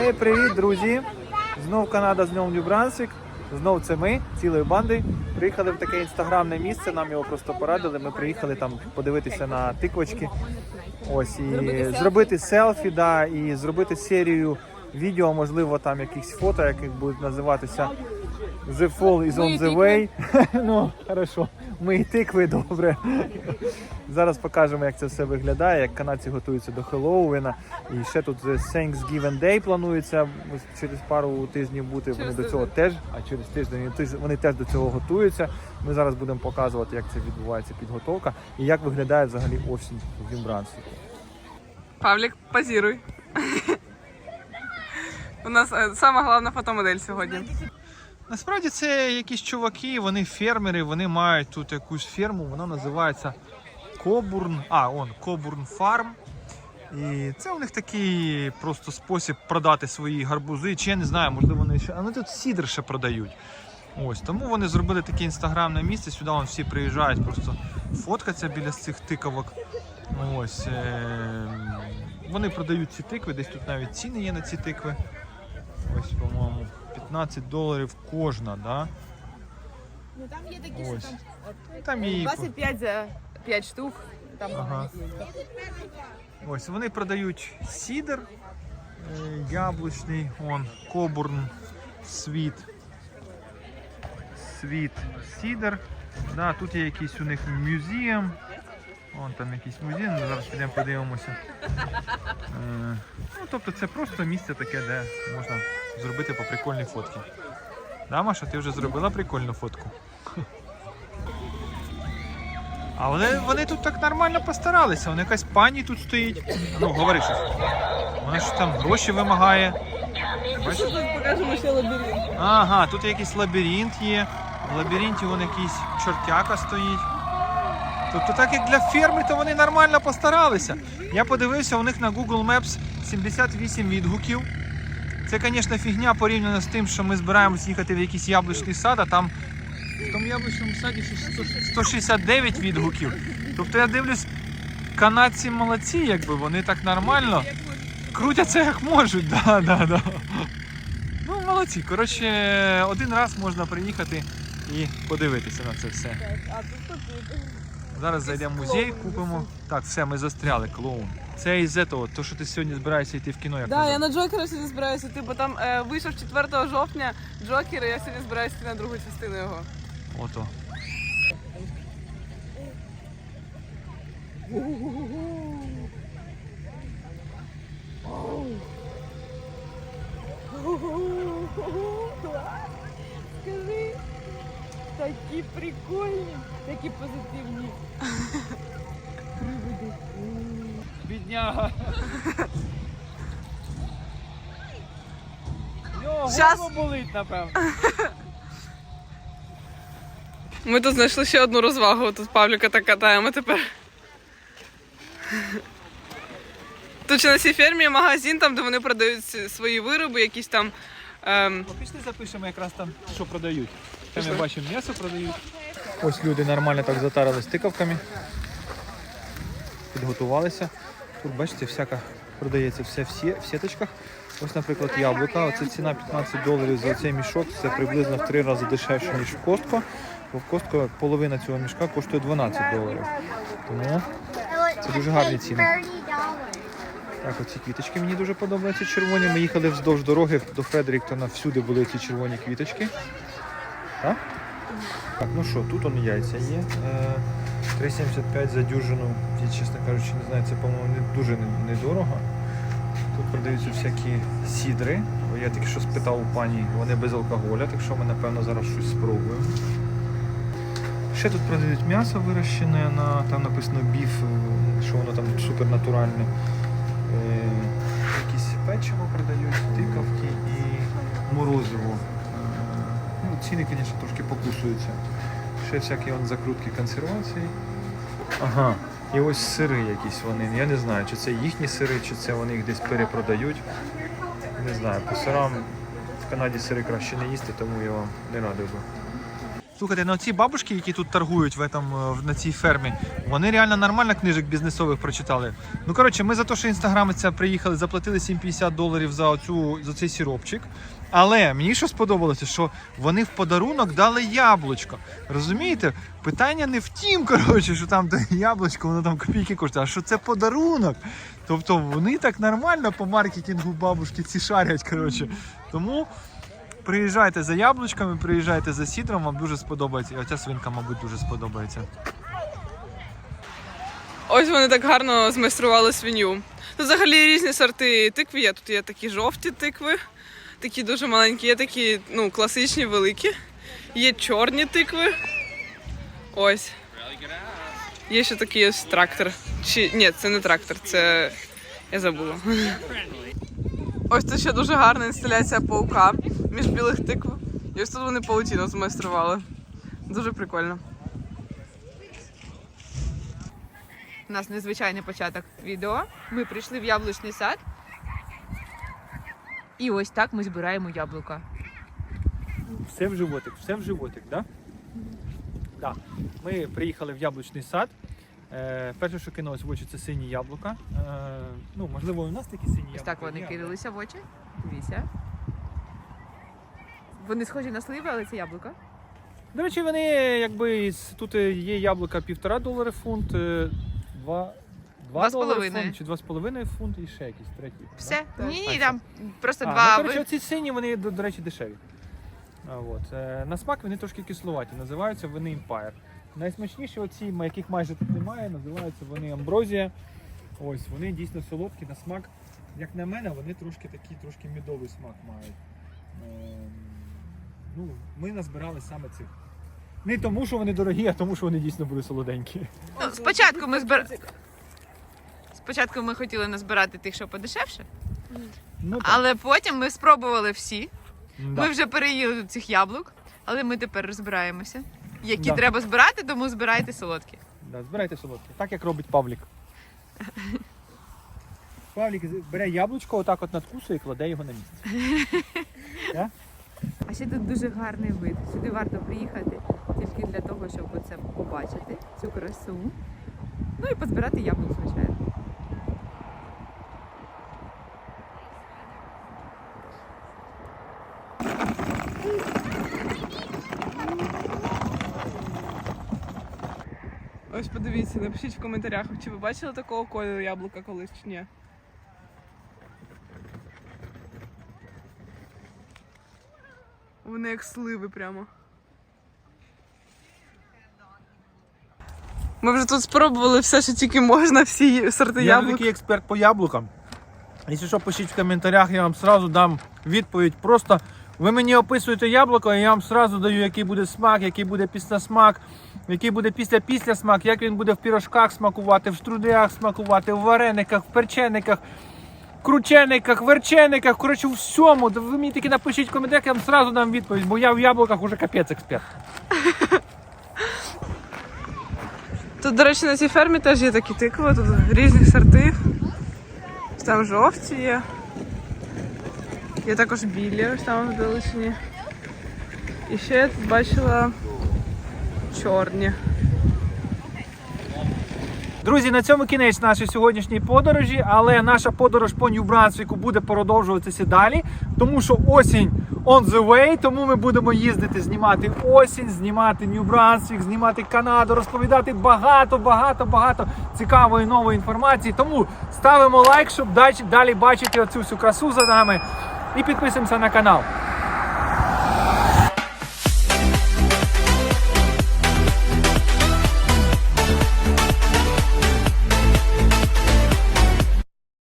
Ей, привіт, друзі! Знов Канада, знов Нью-Брансвік. Знов це ми, цілою бандою. Приїхали в таке інстаграмне місце, нам його просто порадили. Ми приїхали там подивитися на тиквочки. Ось і зробити селфі, да, і зробити серію відео, можливо, там якісь фото, яких будуть називатися The Fall is on the way. ну, хорошо. Ми і тикви добре. Зараз покажемо, як це все виглядає, як канадці готуються до Хеллоуіна. І ще тут Thanksgiving Day планується через пару тижнів бути. Вони до цього теж, а через тиждень вони- теж до цього готуються. Ми зараз будемо показувати, як це відбувається підготовка і як виглядає взагалі осінь в Нью-Брансвіку. Павлік, позируй. У нас е, сама головна фотомодель сьогодні. Насправді це якісь чуваки, вони фермери, вони мають тут якусь ферму, вона називається Кобурн. А, он Кобурн Фарм. І це у них такий просто спосіб продати свої гарбузи. Чи я не знаю, можливо, вони ще. А вони тут сідр ще продають. Ось тому вони зробили таке інстаграмне місце. Сюди вон всі приїжджають просто фоткатися біля цих тиковок. Ось е- вони продають ці тикви, десь тут навіть ціни є на ці тикви. Ось, по-моєму, 15 доларів кожна, да? Ну там є такі, що Ось. там Там і 25 за 5 штук. Там Ага. ось вони продають сідер е, яблучний, он Кобурн Світ. Світ сідер. Да, тут є якийсь у них музеєм. Вон там якийсь музей, ми зараз підемо подивимося. Е, ну, тобто це просто місце таке, де можна зробити по прикольній фотки. Да, Маша, ти вже зробила прикольну фотку? А вони, вони тут так нормально постаралися. Вона якась пані тут стоїть. Ну, говори щось. Вона ж там гроші вимагає. Бачиш? Покажемо ще лабіринт. Ага, тут якийсь лабіринт є. В лабіринті вон якийсь чортяка стоїть. Тобто, так як для ферми, то вони нормально постаралися. Я подивився, у них на Google Maps 78 відгуків. Це, звісно, фігня порівняно з тим, що ми збираємось їхати в якийсь яблучний сад, а там в тому яблучному саді 169 відгуків. Тобто я дивлюсь, канадці молодці, якби вони так нормально крутяться як можуть. Да, да, да. Ну, молодці. Коротше, один раз можна приїхати і подивитися на це все. А тут тут. Зараз зайдемо в музей, купимо. Так, все, ми застряли, клоун. Це із того, то, що ти сьогодні збираєшся йти в кіно, як Да, казав. я на Джокера сьогодні збираюся йти, бо там е, вийшов 4 жовтня Джокер, і я сьогодні збираюся йти на другу частину його. Ото. скажи, такі прикольні, такі позитивні. Приводи. Бідняга. Його Щас. горло болить, напевно. Ми тут знайшли ще одну розвагу. Тут Павліка так катаємо тепер. Тут ще на цій фермі є магазин, там, де вони продають свої вироби, якісь там. Ем, Пішли запишемо якраз там, що продають. Там ми бачимо, м'ясо продають. Ось люди нормально так затарились тиковками. Підготувалися. Тут, бачите, всяка продається все в в сіточках. Ось, наприклад, яблука. Оце ціна 15 доларів за цей мішок. Це приблизно в три рази дешевше, ніж в Костко. Бо половина цього мішка коштує 12 доларів. Тому Це дуже гарні ціни. так, оці квіточки мені дуже подобаються червоні. Ми їхали вздовж дороги до Фредеріктона, всюди були ці червоні квіточки. Так? Так, ну що, тут он яйця є. Е, 3,75 за дюжину. Я, чесно кажучи, не знаю, це, по-моєму, дуже недорого. Тут продаються всякі сідри. Я тільки що спитав у пані, вони без алкоголя, так що ми, напевно, зараз щось спробуємо. Ще тут продають м'ясо вирощене, на, там написано біф, е, що воно там супернатуральне. Е, якісь печиво продають, тикавки і морозиво. Е, ну, ціни, звісно, трошки покусуються. Ще всякі вон закрутки консервації. Ага. І ось сири якісь вони. Я не знаю, чи це їхні сири, чи це вони їх десь перепродають. Не знаю, по сирам в Канаді сири краще не їсти, тому я вам не радив би. Слухайте, ну ці бабушки, які тут торгують в этом, е, на цій фермі, вони реально нормально книжок бізнесових прочитали. Ну коротше, ми за те, що інстаграмиця приїхали, заплатили 7,50 доларів за оцю за цей сіропчик. Але мені що сподобалося, що вони в подарунок дали яблучко. Розумієте? Питання не в тім, коротше, що там те яблучко, воно там копійки коштує, а що це подарунок. Тобто вони так нормально по маркетингу бабушки ці шарять. Коротше. Тому приїжджайте за яблучками, приїжджайте за сідром, вам дуже сподобається. І оця свинка, мабуть, дуже сподобається. Ось вони так гарно змайстрували свиню. Тут взагалі різні сорти тикви є. Тут є такі жовті тикви, такі дуже маленькі, є такі ну, класичні великі. Є чорні тикви. Ось. Є ще такий ось трактор. Чи ні, це не трактор, це я забула. Ось це ще дуже гарна інсталяція паука між білих тикв. І ось тут вони паутіну змайстрували. Дуже прикольно. У нас незвичайний початок відео. Ми прийшли в яблучний сад. І ось так ми збираємо яблука. Все в животик, все в животик, так? Да? Да. Ми приїхали в яблучний сад. Е, перше, що кинулось в очі, це сині яблука. Е, ну, можливо, у нас такі сині яблука. Ось так вони є, кидалися в очі. Дивіться. Вони схожі на сливи, але це яблука. До речі, вони якби із- тут є яблука півтора долари фунт, е, два, Два з долари половиною. фунт, чи два з половиною фунт і ще якийсь третій. Все. да? Ні, ні, там просто А, два. ну, коротше, ви- оці сині, вони, до, до речі, дешеві. А, от. Е, на смак вони трошки кисловаті, називаються вони Empire. Найсмачніші оці, яких майже тут немає, називаються вони Амброзія. Ось, вони дійсно солодкі на смак. Як на мене, вони трошки такий трошки мідовий смак мають. Ем, ну, ми назбирали саме цих. Не тому, що вони дорогі, а тому, що вони дійсно були солоденькі. Ну, спочатку ми збир... Спочатку ми хотіли назбирати тих, що подешевше, Ну, так. але потім ми спробували всі. Да. Ми вже переїли цих яблук, але ми тепер розбираємося. Які Да. треба збирати, тому збирайте солодкі. Да, збирайте солодкі. Так як робить Павлік. Павлік з- бере яблучко, отак от надкусує і кладе його на місце. А ще тут дуже гарний вид. Сюди варто приїхати тільки для того, щоб оце побачити, цю красу. Ну і позбирати яблук, звичайно. Ось подивіться, напишіть в коментарях, чи ви бачили такого кольору яблука колись чи ні. Вони як сливи прямо. Ми вже тут спробували все, що тільки можна, всі сорти Я яблук. такий експерт по яблукам. Якщо що, пишіть в коментарях, я вам сразу дам відповідь. Просто ви мені описуєте яблуко, і я вам сразу даю, який буде смак, який буде після смак, який буде після після смак, як він буде в пірожках смакувати, в штруделях смакувати, в варениках, в перчениках, кручениках, верчениках, коротше, у всьому. Ви мені тільки напишіть в коментарях, я вам сразу дам відповідь, бо я в яблуках уже капець експерт. Тут, до речі, на цій фермі теж є такі тикви, тут різних сортів. Там жовті є. Є також білі, ось там в. І ще я тут бачила чорні. Друзі, на цьому кінець нашої сьогоднішньої подорожі, але наша подорож по Нью-Брансвіку буде продовжуватися далі, тому що осінь on the way, тому ми будемо їздити, знімати осінь, знімати Нью-Брансвік, знімати Канаду, розповідати багато, багато, багато цікавої нової інформації. Тому ставимо лайк, щоб далі бачити оцю всю красу за нами. І підписуємося на канал.